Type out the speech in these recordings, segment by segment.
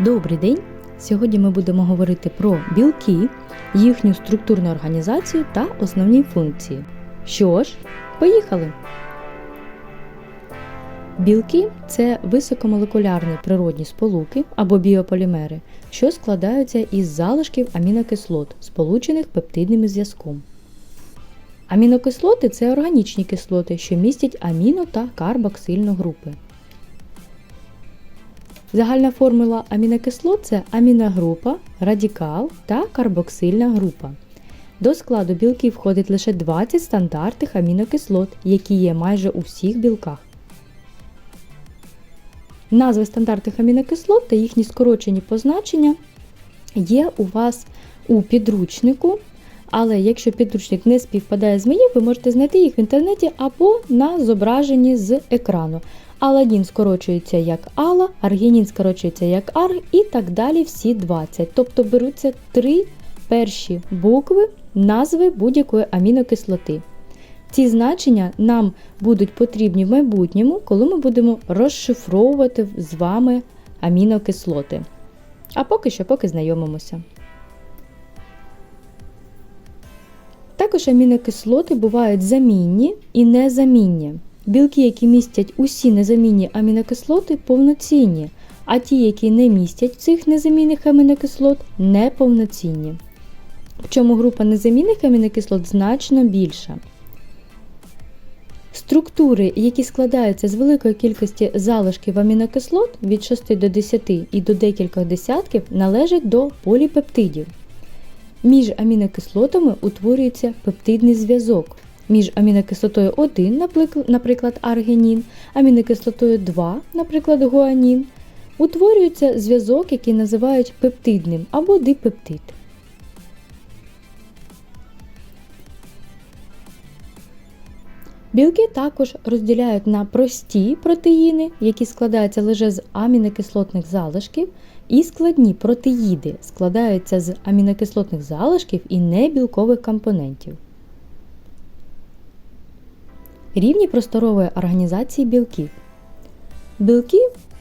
Добрий день! Сьогодні ми будемо говорити про білки, їхню структурну організацію та основні функції. Що ж, поїхали! Білки це високомолекулярні природні сполуки або біополімери, що складаються із залишків амінокислот, сполучених пептидним зв'язком. Амінокислоти це органічні кислоти, що містять аміно та карбоксильну групи. Загальна формула амінокислот це аміногрупа, радикал та карбоксильна група. До складу білків входить лише 20 стандартних амінокислот, які є майже у всіх білках. Назви стандартних амінокислот та їхні скорочені позначення є у вас у підручнику. Але якщо підручник не співпадає з моїм, ви можете знайти їх в інтернеті або на зображенні з екрану. Аладін скорочується як ала, аргінін скорочується як арг і так далі всі 20. Тобто беруться три перші букви назви будь-якої амінокислоти. Ці значення нам будуть потрібні в майбутньому, коли ми будемо розшифровувати з вами амінокислоти. А поки що поки знайомимося. Також амінокислоти бувають замінні і незамінні. Білки, які містять усі незамінні амінокислоти, повноцінні, а ті, які не містять цих незамінних амінокислот, неповноцінні. Причому група незамінних амінокислот значно більша. Структури, які складаються з великої кількості залишків амінокислот від 6 до 10 і до декількох десятків, належать до поліпептидів. Між амінокислотами утворюється пептидний зв'язок. Між амінокислотою 1, наприклад, аргінін, амінокислотою 2, наприклад, гуанін, утворюється зв'язок, який називають пептидним або дипептид. Білки також розділяють на прості протеїни, які складаються лише з амінокислотних залишків, і складні протеїди складаються з амінокислотних залишків і небілкових компонентів. Рівні просторової організації білків. Білки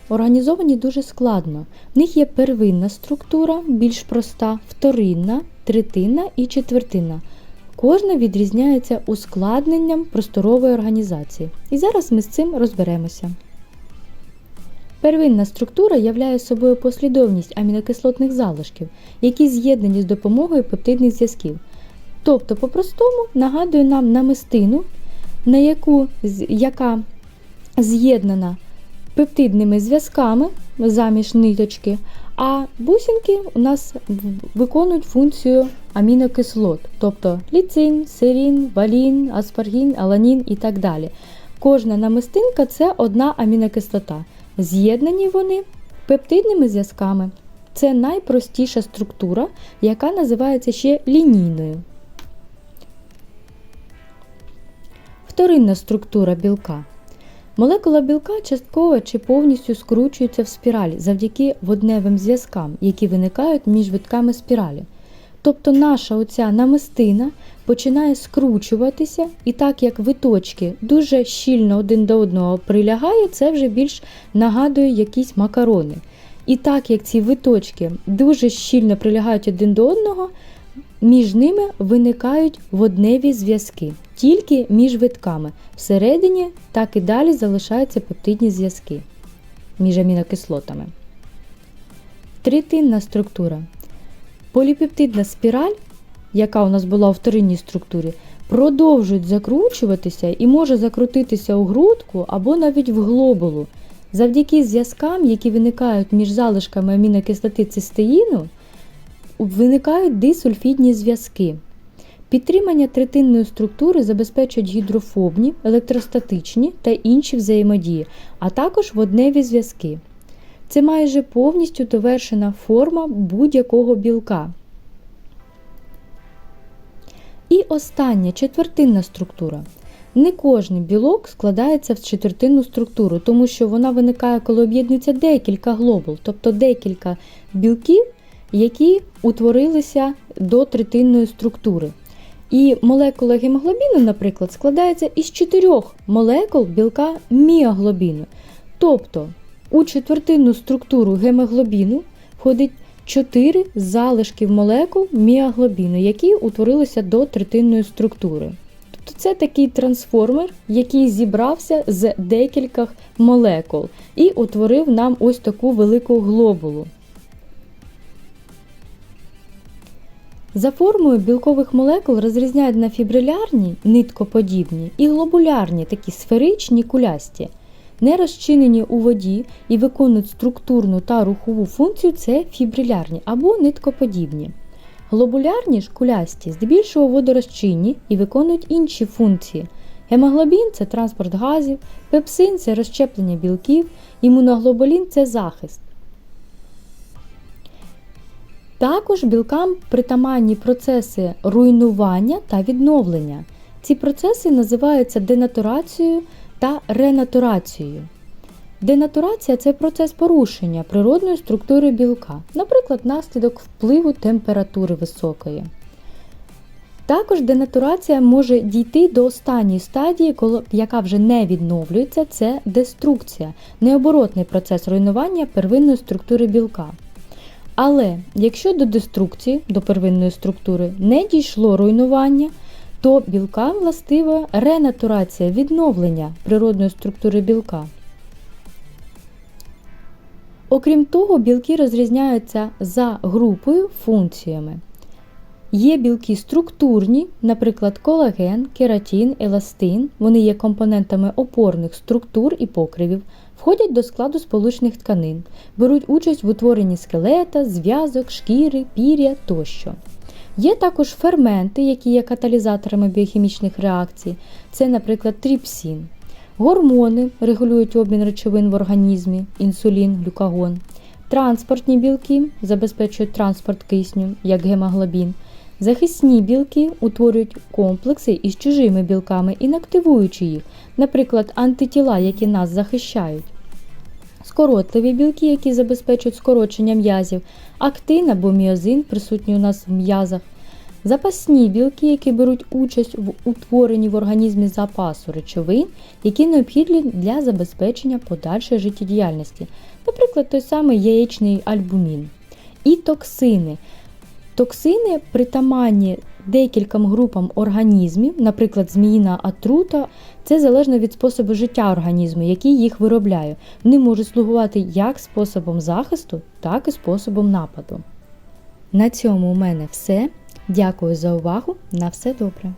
організовані дуже складно. В них є первинна структура, більш проста, вторинна, третинна і четвертинна. Кожна відрізняється ускладненням просторової організації. І зараз ми з цим розберемося. Первинна структура являє собою послідовність амінокислотних залишків, які з'єднані з допомогою пептидних зв'язків. Тобто, по-простому нагадує нам намистину, на яку, яка з'єднана пептидними зв'язками заміж ниточки, а бусинки у нас виконують функцію амінокислот, тобто ліцин, серін, валін, аспаргін, аланін і так далі. Кожна намистинка це одна амінокислота. З'єднані вони пептидними зв'язками. Це найпростіша структура, яка називається ще лінійною. Вторинна структура білка. Молекула білка частково чи повністю скручується в спіралі завдяки водневим зв'язкам, які виникають між витками спіралі. Тобто наша оця намистина починає скручуватися, і так як виточки дуже щільно один до одного прилягає, це вже більш нагадує якісь макарони. І так як ці виточки дуже щільно прилягають один до одного, між ними виникають водневі зв'язки, тільки між витками. Всередині так і далі залишаються пептидні зв'язки між амінокислотами. Третинна структура. Поліпептидна спіраль, яка у нас була у вторинній структурі, продовжує закручуватися і може закрутитися у грудку або навіть в глобулу. Завдяки зв'язкам, які виникають між залишками амінокислоти цистеїну, виникають дисульфідні зв'язки. Підтримання третинної структури забезпечують гідрофобні, електростатичні та інші взаємодії, а також водневі зв'язки. Це майже повністю довершена форма будь-якого білка. І остання четвертинна структура. Не кожний білок складається в четвертинну структуру, тому що вона виникає, коли об'єднується декілька глобул, тобто декілька білків, які утворилися до третинної структури. І молекула гемоглобіну, наприклад, складається із чотирьох молекул білка міоглобіну. Тобто У четвертинну структуру гемоглобіну входить 4 залишків молекул міоглобіну, які утворилися до третинної структури. Тобто це такий трансформер, який зібрався з декількох молекул і утворив нам ось таку велику глобулу. За формою білкових молекул розрізняють на фібрилярні, ниткоподібні і глобулярні, такі сферичні кулясті. Не розчинені у воді і виконують структурну та рухову функцію це фібрилярні або ниткоподібні. Глобулярні ж кулясті здебільшого водорозчинні і виконують інші функції. Гемоглобін це транспорт газів, пепсин це розщеплення білків, імуноглобулін це захист. Також білкам притаманні процеси руйнування та відновлення. Ці процеси називаються денатурацією та ренатурацією. Денатурація це процес порушення природної структури білка, наприклад, наслідок впливу температури високої. Також денатурація може дійти до останньої стадії, яка вже не відновлюється, це деструкція, необоротний процес руйнування первинної структури білка. Але якщо до деструкції, до первинної структури не дійшло руйнування, то білкам властива ренатурація, відновлення природної структури білка. Окрім того, білки розрізняються за групою функціями. Є білки структурні, наприклад, колаген, кератин, еластин. Вони є компонентами опорних структур і покривів, входять до складу сполучних тканин, беруть участь в утворенні скелета, зв'язок, шкіри, пір'я тощо. Є також ферменти, які є каталізаторами біохімічних реакцій. Це, наприклад, тріпсин. Гормони регулюють обмін речовин в організмі, інсулін, глюкагон. Транспортні білки забезпечують транспорт кисню, як гемоглобін. Захисні білки утворюють комплекси із чужими білками, інактивуючи їх, наприклад, антитіла, які нас захищають. Скоротливі білки, які забезпечують скорочення м'язів, актин або міозин, присутні у нас в м'язах, запасні білки, які беруть участь в утворенні в організмі запасу речовин, які необхідні для забезпечення подальшої життєдіяльності, наприклад, той самий яєчний альбумін. І токсини. Токсини притаманні декільком групам організмів, наприклад, зміїна отрута, це залежно від способу життя організму, який їх виробляє. Вони можуть слугувати як способом захисту, так і способом нападу. На цьому у мене все. Дякую за увагу. На все добре!